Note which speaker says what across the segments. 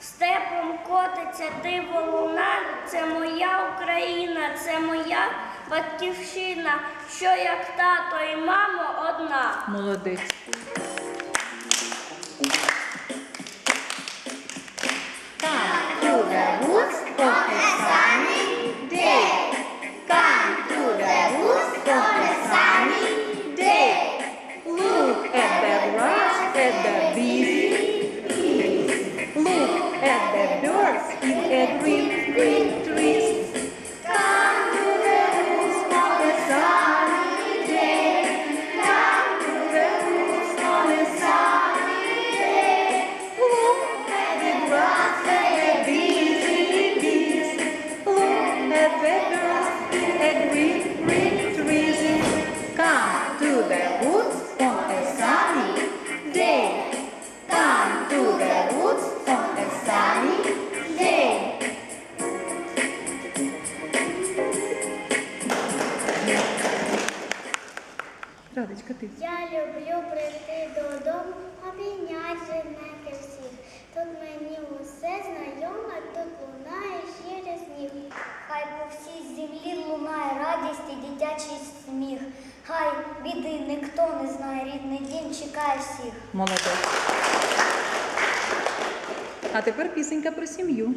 Speaker 1: степом котиться диво луна. Це моя Україна, це моя батьківщина, що як тато і мамо одна.
Speaker 2: Молодець.
Speaker 1: Лунає щирий сніг. Хай по всій землі лунає радість і дитячий сміх. Хай біди ніхто не знає, рідний дім чекає всіх.
Speaker 2: Молодець. А тепер пісенька про сім'ю.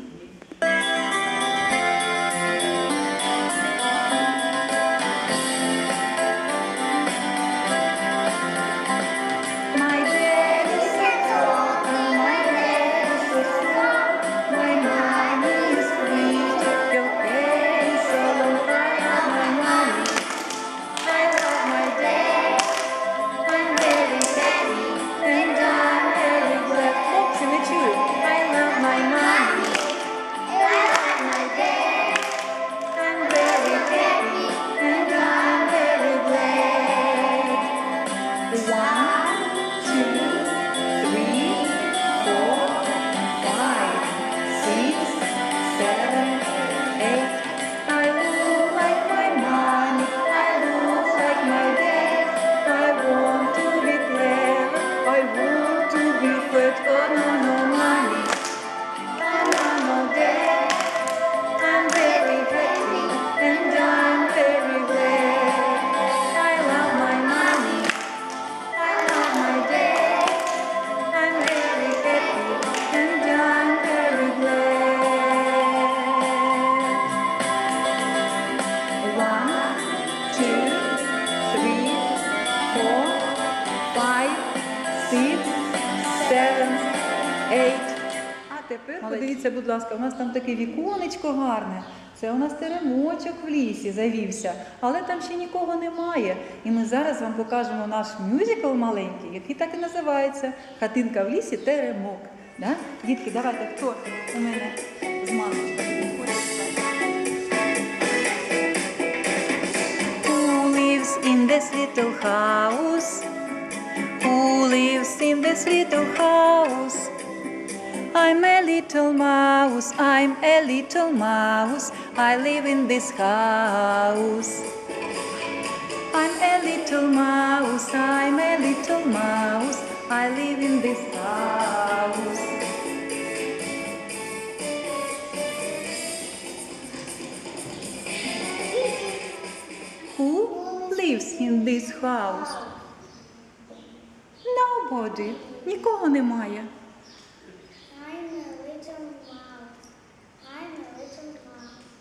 Speaker 2: Five, six, seven, eight. А тепер подивіться, будь ласка, у нас там таке віконечко гарне. Це у нас теремочок в лісі завівся, але там ще нікого немає. І ми зараз вам покажемо наш мюзикл маленький, який так і називається Хатинка в лісі теремок. Да? Дітки, давайте хто у мене з lives in this little house? Lives in this little house? I'm a little mouse, I'm a little mouse, I live in this house. I'm a little mouse, I'm a little mouse, I live in this house. Who lives in this house? A Нікого немає.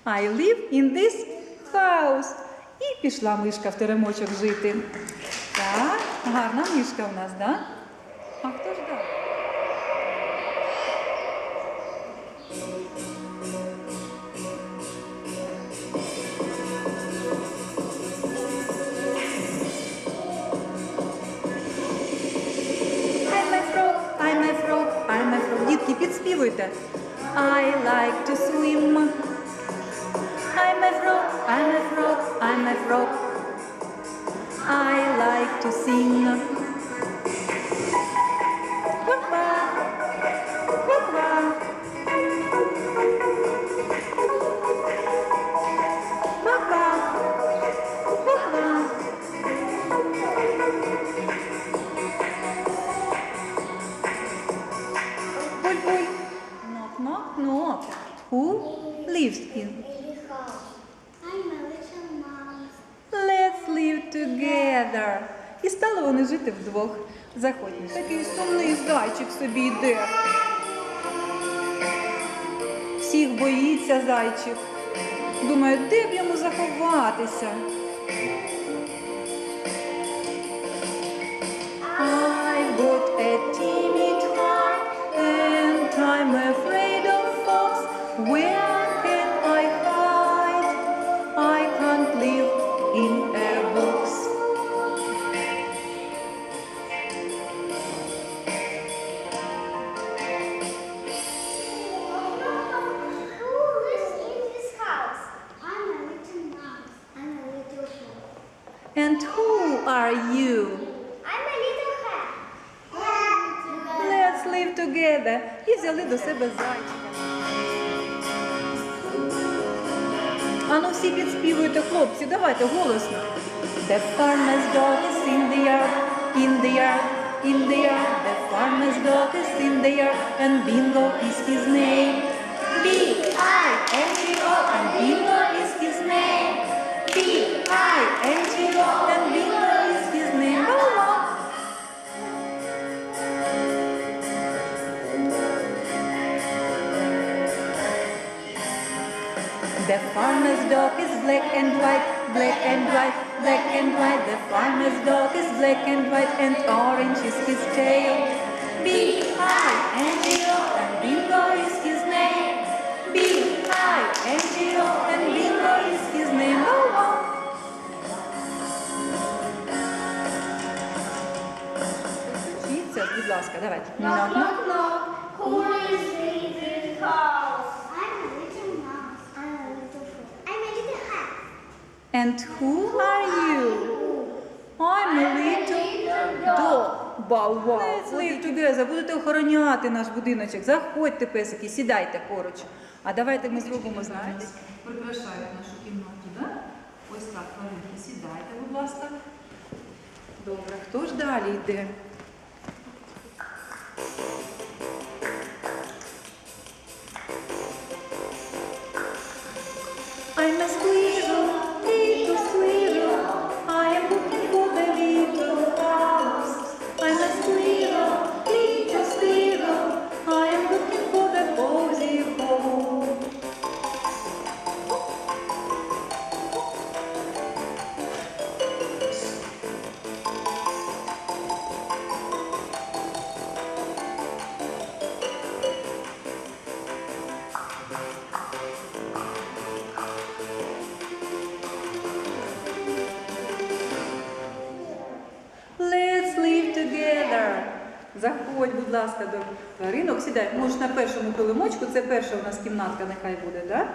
Speaker 2: I live in this house. І пішла мишка в теремочок жити. Так, гарна мишка у нас, да? А хто ж дав? Дітки, підспівуйте. I like to swim. I'm a frog, I'm a frog, I'm a frog. I like to sing. No, no. Who lives in? Let's live together. І стали вони жити вдвох. Заходять. Такий сумний зайчик собі йде. Всіх боїться зайчик. Думає, де б йому заховатися. And
Speaker 1: who
Speaker 2: are you?
Speaker 1: I'm a little hen.
Speaker 2: Let's live together. І взяли до себе зайчика. Ану всі підспівуйте, хлопці, давайте голосно. The farmer's dog is in the yard, in the yard, in the yard. The farmer's dog is in the yard, and Bingo is his name. B-I-N-G-O, and Bingo is his name. B-I-N-G-O, and Bingo is his name. Go on. The farmer's dog is black and white, black and white, black and white. The farmer's dog is black and white, and orange is his tail. B-I-N-G-O, and Bingo is his name. Будь ласка, давайте. Knock, knock.
Speaker 1: knock. Who is in this house? I'm a little mouse. I'm a little fool. I'm a little hen.
Speaker 2: And who are you? I'm a little dog. Бау-вау. Let's live together. Будете охороняти наш будиночок. Заходьте, песики, сідайте поруч. А давайте ми зробимо, знаєте, прикрашаємо нашу кімнату, да? Ось так, сідайте, будь ласка. Добре, хто ж далі йде? Thank you. Ласка, до тваринок. Сідай. Можеш на першому килимочку. Це перша у нас кімнатка, нехай буде, так? Да?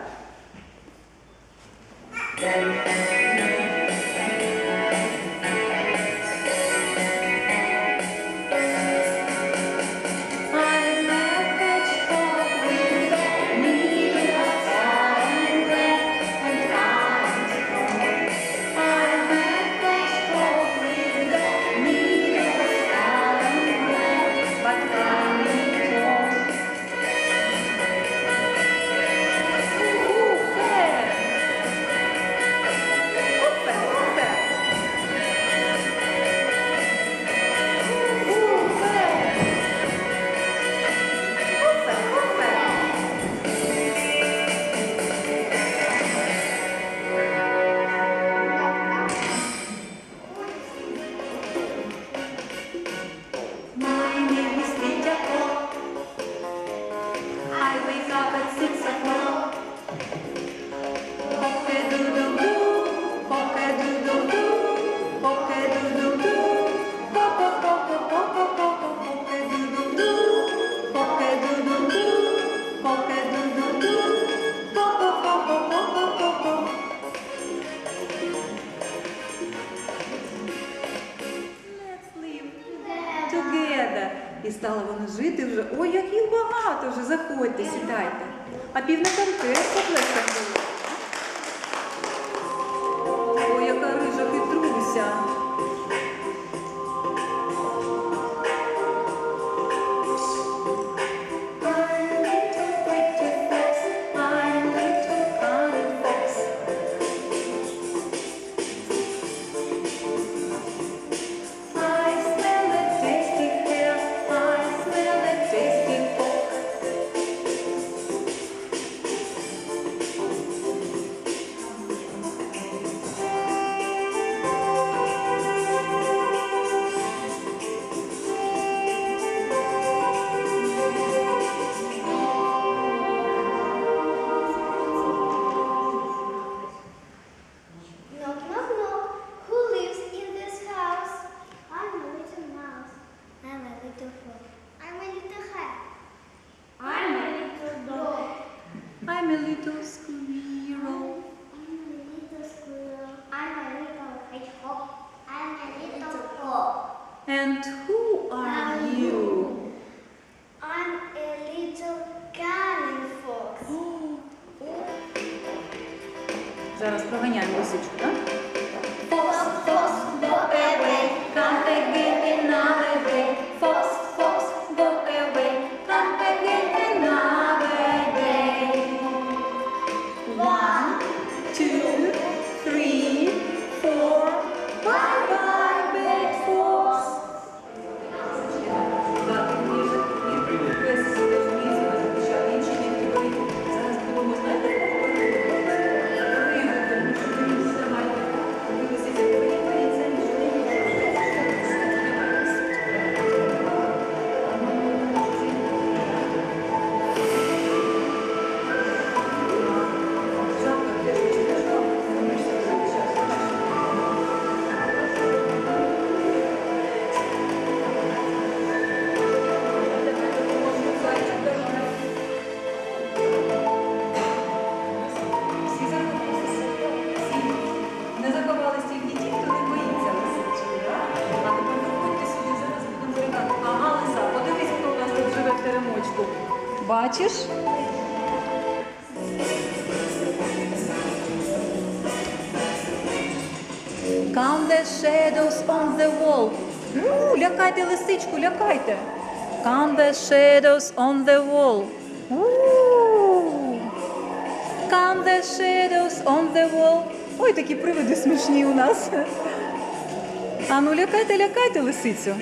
Speaker 2: І стали вони жити вже. Ой, як їх багато вже. Заходьте, сідайте. А пів на концерт поплескав було. бачиш? Come the shadows on the wall. Ну, лякайте лисичку, лякайте. Come the shadows on the wall. Come the shadows on the wall. Ой, такі привиди смішні у нас. А ну лякайте, лякайте лисицю.